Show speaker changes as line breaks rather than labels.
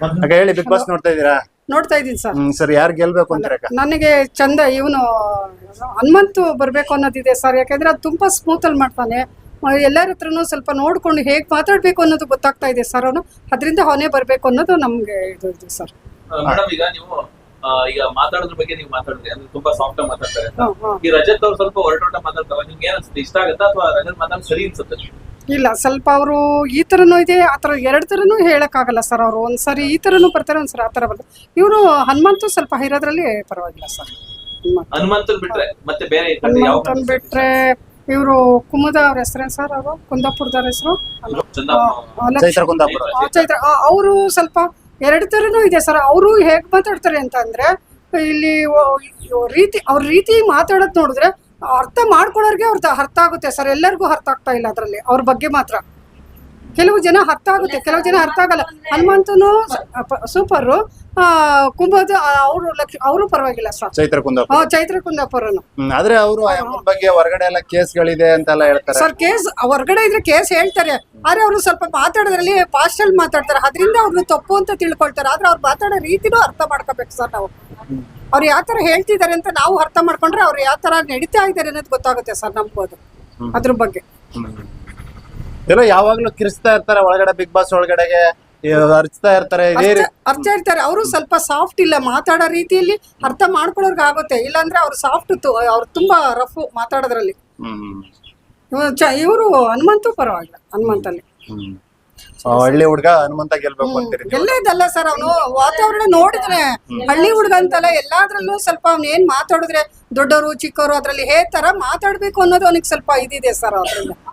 ಅಕ್ಕ ಹೇಳಿ big boss ನೋಡ್ತಾ ಇದ್ದೀರಾ?
ನೋಡ್ತಾ ಇದೀನಿ ಸರ್.
ಹ್ಮ್ ಸರ್ ಯಾರು ಗೆಲ್ಬೇಕು ಅಂತಾರೆ ಅಕ್ಕ
ನನಗೆ ಚಂದ ಇವನು ಹನುಮಂತು ಬರಬೇಕು ಅನ್ನೋದಿದೆ ಸರ್. ಯಾಕಂದ್ರೆ ಅದು ತುಂಬಾ ಸ್ಮೂತ್ ಅಲ್ಲಿ ಮಾಡ್ತಾನೆ. ಮ- ಎಲ್ಲರ ಹತ್ರನೂ ಸ್ವಲ್ಪ ನೋಡ್ಕೊಂಡು ಹೇಗ್ ಮಾತಾಡ್ಬೇಕು ಅನ್ನೋದು ಗೊತ್ತಾಗ್ತಾ ಇದೆ ಸರ್ ಅವನು. ಅದರಿಂದ ಅವನೇ ಬರಬೇಕು ಅನ್ನೋದು ನಮ್ಗೆ ಇದು ಇದೆ ಸರ್.
ಮೇಡಮ್ ಈಗ ನೀವು ಆ, ಈಗ ಮಾತಾಡೋದ್ರ ಬಗ್ಗೆ ನೀವು ಮಾತಾಡಿದ್ರಿ ಅಂದ್ರೆ ತುಂಬಾ ಸಾಫ್ಟ್ ಆಗಿ ಮಾತಾಡ್ತಾರೆ. ಅಂತ.
ಹ್ಮ್, ಹ್ಮ್.
ಈ ರಜತ್ ಅವ್ರು ಸ್ವಲ್ಪ ಹೊರಟೋಟ ಮಾತಾಡ್ತಾರೆ ನಿಮ್ಗೆ ಏನ್ ಅನ್ಸುತ್ತೆ? ಇಷ್ಟ ಆಗುತ್ತಾ ಅಥವಾ ರಜತ್ ಮಾತಾಡ್ ಸರಿ ಅನ್ಸುತ್ತೆ
ಇಲ್ಲ ಸ್ವಲ್ಪ ಅವರು ಈ ಥರನೂ ಇದೆ ಆ ಥರ ಎರಡು ಥರನೂ ಹೇಳಕ್ಕಾಗಲ್ಲ ಸರ್ ಅವರು. ಒಂದ್ಸರಿ ಈ ಥರನೂ ಬರ್ತಾರೆ ಒಂದ್ಸರಿ ಆ ಥರ ಬರ್ತಾರೆ. ಇವರು ಹನುಮಂತು ಸ್ವಲ್ಪ ಇರೋದ್ರಲ್ಲಿ ಪರವಾಗಿಲ್ಲ ಸರ್ ಹನುಮಂತ.
ಹನುಮಂತನ್ ಬಿಟ್ರೆ ಮತ್ತೆ ಬೇರೆ ಈ ಕಡೆ
ಹನುಮಂತನ್ ಬಿಟ್ರೆ ಇವರು ಕುಮುದ ಅವ್ರ ಹೆಸರೇ ಸರ್ ಅವರು? ಕುಂದಾಪುರದವ್ರ ಹೆಸರು?
ಚೈತ್ರ
ಅವರು ಸ್ವಲ್ಪ ಎರಡು ಥರನೂ ಇದೆ ಸರ್ ಅವರು ಹೇಗೆ ಮಾತಾಡ್ತಾರೆ ಅಂತ ಅಂದ್ರೆ ಇಲ್ಲಿ ರೀತಿ ಅವ್ರ ರೀತಿ ಮಾತಾಡೋದು ನೋಡಿದ್ರೆ ಅರ್ಥ ಮಾಡ್ಕೊಳ್ಳೋರ್ಗೆ ಅವ್ರದ್ದು ಅರ್ಥ ಆಗುತ್ತೆ ಸರ್. ಎಲ್ಲರಿಗೂ ಅರ್ಥ ಆಗ್ತಾ ಇಲ್ಲ ಅದರಲ್ಲಿ ಅವ್ರ ಬಗ್ಗೆ ಮಾತ್ರ. ಕೆಲವು ಜನ ಅರ್ಥ ಆಗುತ್ತೆ ಕೆಲವು ಜನ ಅರ್ಥ ಆಗಲ್ಲ. ಹನುಮಂತನು ಸೂಪರು ಕುಂಭದ ಅವರು ಲಕ್ಷ ಅವರು ಪರವಾಗಿಲ್ಲ ಸರ್
ಚೈತ್ರ ಕುಂದಾಪುರ.
ಚೈತ್ರ ಕುಂದಾಪುರನು.
ಆದ್ರೆ ಅವರು ಬಗ್ಗೆ ಹೊರಗಡೆ ಎಲ್ಲ ಕೇಸ್ಗಳಿದೆ ಅಂತೆಲ್ಲ ಹೇಳ್ತಾರೆ.
ಸರ್ ಕೇಸ್ ಹೊರಗಡೆ ಇದ್ರೆ ಕೇಸ್ ಹೇಳ್ತಾರೆ. ಆದ್ರೆ ಅವರು ಸ್ವಲ್ಪ ಮಾತಾಡೋದ್ರಲ್ಲಿ ಪಾಸ್ಟಲ್ ಅಲ್ಲಿ ಮಾತಾಡ್ತಾರೆ. ಅದರಿಂದ ಅವ್ರನ್ನ ತಪ್ಪು ಅಂತ ತಿಳ್ಕೊಳ್ತಾರೆ. ಆದ್ರೆ ಅವ್ರು ಮಾತಾಡೋ ರೀತಿನೂ ಅರ್ಥ ಮಾಡ್ಕೋಬೇಕು ಸರ್ ನಾವು. ಅವ್ರು ಯಾವ ತರ ಹೇಳ್ತಿದ್ದಾರೆ ಅಂತ ನಾವು ಅರ್ಥ ಮಾಡ್ಕೊಂಡ್ರೆ ಅವ್ರು ಯಾವ ತರ ನಡೀತಾ ಇದ್ದಾರೆ ಅನ್ನೋದು ಗೊತ್ತಾಗುತ್ತೆ ಸರ್ ನಂಬೋದು ಅದ್ರ ಬಗ್ಗೆ.
ಎಲ್ಲ ಯಾವಾಗ್ಲೂ ಕಿರಿಸ್ತಾ ಇರ್ತಾರೆ ಒಳಗಡೆ ಬಿಗ್ ಬಾಸ್ ಒಳಗಡೆಗೆ ಅರ್ಚ್ತಾ ಇರ್ತಾರೆ ಇದೇ
ಅರ್ಥ ಇರ್ತಾರೆ. ಅವರು ಸ್ವಲ್ಪ ಸಾಫ್ಟ್ ಇಲ್ಲ ಮಾತಾಡೋ ರೀತಿಯಲ್ಲಿ ಅರ್ಥ ಮಾಡ್ಕೊಳ್ಳೋರ್ಗೆ ಆಗುತ್ತೆ. ಇಲ್ಲಾಂದ್ರೆ ಅವ್ರು ಸಾಫ್ಟ್ ಅವ್ರು ತುಂಬಾ ರಫ್ ಮಾತಾಡೋದ್ರಲ್ಲಿ.
ಹ್ಮ್.
ಇವರು ಹನುಮಂತು ಪರವಾಗಿಲ್ಲ ಹನುಮಂತಲ್ಲಿ.
ಹ್ಮ್. ಆ, ಹಳ್ಳಿ ಹುಡ್ಗ ಹನುಮಂತ ಗೆಲ್ಬೇಕು ಅಂತೀರಿ?
ಎಲ್ಲ ಇದಲ್ಲ ಸರ್ ಅವನು. ವಾತಾವರಣ ನೋಡಿದ್ರೆ. ಹಳ್ಳಿ ಹುಡುಗ ಅಂತಲ್ಲ ಎಲ್ಲಾದ್ರಲ್ಲೂ ಸ್ವಲ್ಪ ಅವ್ನ ಏನ್ ಮಾತಾಡಿದ್ರೆ ದೊಡ್ಡವರು ಚಿಕ್ಕವರು ಅದ್ರಲ್ಲಿ ಹೇ ತರ ಮಾತಾಡ್ಬೇಕು ಅನ್ನೋದು ಅವನಿಗೆ ಸ್ವಲ್ಪ ಇದಿದೆ ಸರ್ ಅದ್ರಿಂದ